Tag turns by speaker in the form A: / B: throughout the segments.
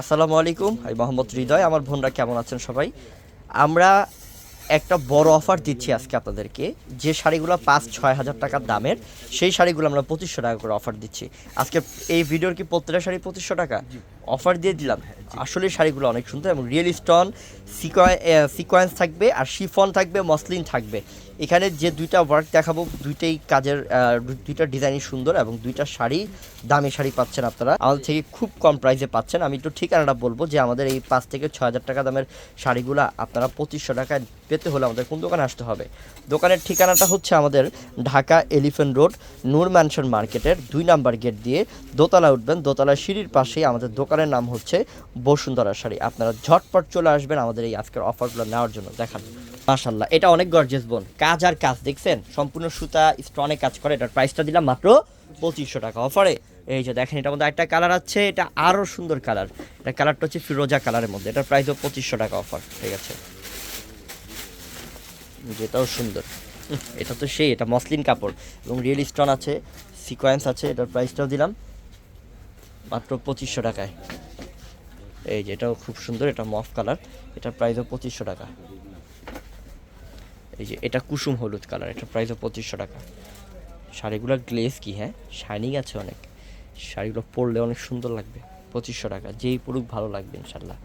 A: আসসালামু আলাইকুম আমি মোহাম্মদ হৃদয়, আমার বোনরা কেমন আছেন সবাই? আমরা একটা বড় অফার দিচ্ছি আজকে আপনাদেরকে, যে শাড়িগুলো পাঁচ ছয় হাজার টাকার দামের, সেই শাড়িগুলো আমরা পঁচিশশো টাকা করে অফার দিচ্ছি। আজকে এই ভিডিওর কি প্রত্যেকটা শাড়ি পঁচিশশো টাকা? অফার দিয়ে দিলাম। আসলে শাড়িগুলো অনেক সুন্দর এবং রিয়েল স্টোন সিকোয়েন্স থাকবে আর শিফন থাকবে, মসলিন থাকবে। এখানে যে দুইটা ওয়ার্ক দেখাবো, দুইটাই কাজের দুইটা ডিজাইনই সুন্দর এবং দুইটা শাড়ি, দামি শাড়ি পাচ্ছেন আপনারা। আমাদের থেকে খুব কম প্রাইসে পাচ্ছেন। আমি একটু ঠিকানাটা বলব যে আমাদের এই পাঁচ থেকে ছ হাজার টাকা দামের শাড়িগুলো আপনারা পঁচিশশো টাকায় পেতে হলে আমাদের কোন দোকানে আসতে হবে? দোকানের ঠিকানাটা হচ্ছে আমাদের Dhaka Elephant Road, Noor Mansion মার্কেটের দুই নাম্বার গেট দিয়ে দোতলা উঠবেন। দোতলা সিঁড়ির পাশেই আমাদের দোকানের নাম হচ্ছে বসুন্ধরা শাড়ি। আপনারা ঝটপট চলে আসবেন আমাদের এই আজকের অফারগুলো নেওয়ার জন্য। দেখান। মাশাল্লাহ এটা অনেক গর্জেস বোন। কাজ আর কাজ, দেখছেন? সম্পূর্ণ সুতা স্টনে কাজ করে। এটার প্রাইসটা দিলাম মাত্র পঁচিশশো টাকা অফারে এই যে দেখেন, এটার মধ্যে একটা কালার আছে, এটা আরও সুন্দর কালার এটা কালারটা হচ্ছে ফিরোজা কালারের মধ্যে। এটার প্রাইসও পঁচিশশো টাকা অফার ঠিক আছে? যেটাও সুন্দর। এটা তো সেই, এটা মসলিন কাপড়। এবং রিয়েল স্টোন আছে সিকোয়েন্স আছে, এটার প্রাইসটাও দিলাম। মাত্র পঁচিশশো টাকায়। এই যে এটাও খুব সুন্দর, এটা মফ কালার। এটার প্রাইসও পঁচিশশো টাকা। এই যে এটা কুসুম হলুদ কালার এটা প্রাইসও পঁচিশশো টাকা। শাড়িগুলোর গ্লেজ কি হ্যাঁ? শাইনিং আছে অনেক। শাড়িগুলো পরলে অনেক সুন্দর লাগবে। পঁচিশশো টাকা, যেই পড়ুক ভালো লাগবে ইনশাল্লাহ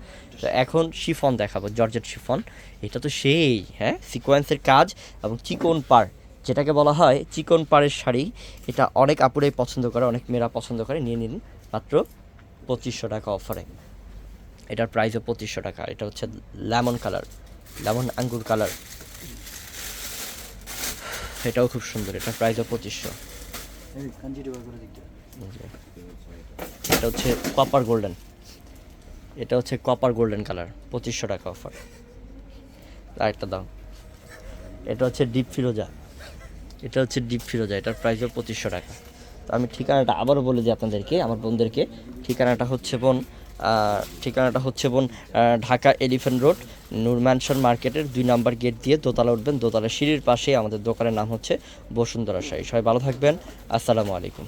A: তো এখন শিফন দেখাবো, জর্জেট শিফন। এটা তো সেই হ্যাঁ? সিকোয়েন্সের কাজ এবং চিকন পার। যেটাকে বলা হয় চিকন পাড়ের শাড়ি। এটা অনেক আপুরাই পছন্দ করে অনেক মেয়েরা পছন্দ করে। নিয়ে নিন মাত্র পঁচিশশো টাকা অফারে। এটার প্রাইসও পঁচিশশো টাকা। এটা হচ্ছে লেমন কালার লেমন আঙ্গুর কালার এটাও খুব সুন্দর। এটার প্রাইসও পঁচিশশো। এটা হচ্ছে কপার গোল্ডেন এটা হচ্ছে কপার গোল্ডেন কালার পঁচিশশো টাকা অফার। আরেকটা দাম এটা হচ্ছে ডিপ ফিরোজা এটা হচ্ছে ডিপ ফিরোজা এটার প্রাইস হবে পঁচিশশো টাকা। তো আমি ঠিকানাটা আবারও বলে দিই আপনাদেরকে, আমার বোনদেরকে ঠিকানাটা হচ্ছে বোন ঠিকানাটা হচ্ছে বোন Dhaka Elephant Road, Noor Mansion মার্কেটের দুই নাম্বার গেট দিয়ে দোতলা উঠবেন। দোতলা সিঁড়ির পাশেই আমাদের দোকানের নাম হচ্ছে বসুন্ধরা শাড়ি সবাই ভালো থাকবেন। আসসালামু আলাইকুম।